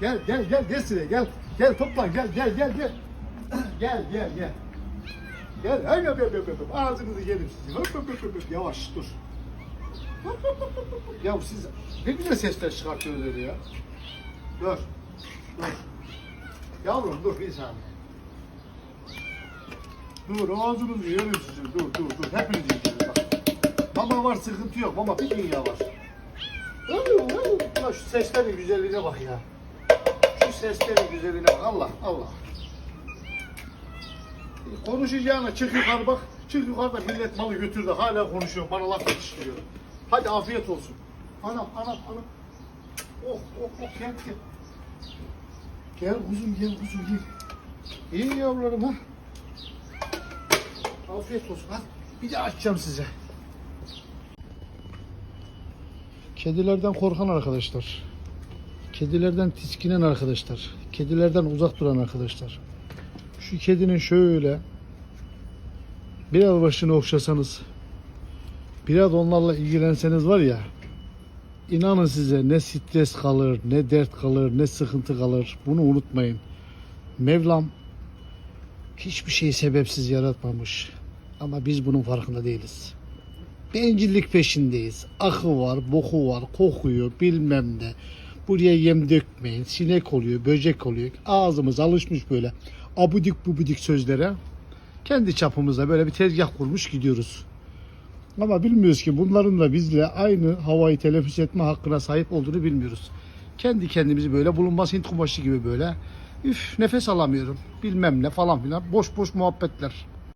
Gel gel gel gel şuraya gel. Gel toplan gel gel gel gel. Gel gel gel. Gel hadi hadi hadi hadi. Ağzınızı yerim sizi. Hop hop hop hop. Yavaş dur. Hop, hop, hop, hop. Ya siz ne güzel sesler çıkartıyorsunuz öyle ya. Dur. Dur. Yavrum dur bir saniye. Dur ağzınızı yerim sizi. Dur dur dur. Hepiniz yiyeceğiz bak. Mama var sıkıntı yok. Mama bir dünya var. Ulan şu seslerin güzelliğine bak ya. Şu seslerin güzelliğine bak. Allah Allah. Konuşacağına çık yukarı bak. Çık yukarıda millet malı götürdü. Hala konuşuyor. Bana laf yetiştiriyor. Hadi afiyet olsun. Anam anam anam. Oh oh oh gel gel. Gel kuzum gel kuzum gel. İyi yavrularım ha. Afiyet olsun. Hadi bir de açacağım size. Kedilerden korkan arkadaşlar. Kedilerden tiskinen arkadaşlar. Kedilerden uzak duran arkadaşlar. Şu kedinin şöyle biraz başını okşasanız biraz onlarla ilgilenseniz var ya inanın size ne stres kalır, ne dert kalır, ne sıkıntı kalır. Bunu unutmayın. Mevlam hiçbir şeyi sebepsiz yaratmamış. Ama biz bunun farkında değiliz. Bencillik peşindeyiz. Akı var, boku var, kokuyor bilmem ne. Buraya yem dökmeyin. Sinek oluyor, böcek oluyor. Ağzımız alışmış böyle abudik bubudik sözlere. Kendi çapımızda böyle bir tezgah kurmuş gidiyoruz. Ama bilmiyoruz ki bunların da bizle aynı havayı teneffüs etme hakkına sahip olduğunu bilmiyoruz. Kendi kendimizi böyle bulunmaz Hint kumaşı gibi böyle üf nefes alamıyorum bilmem ne falan filan boş boş muhabbetler.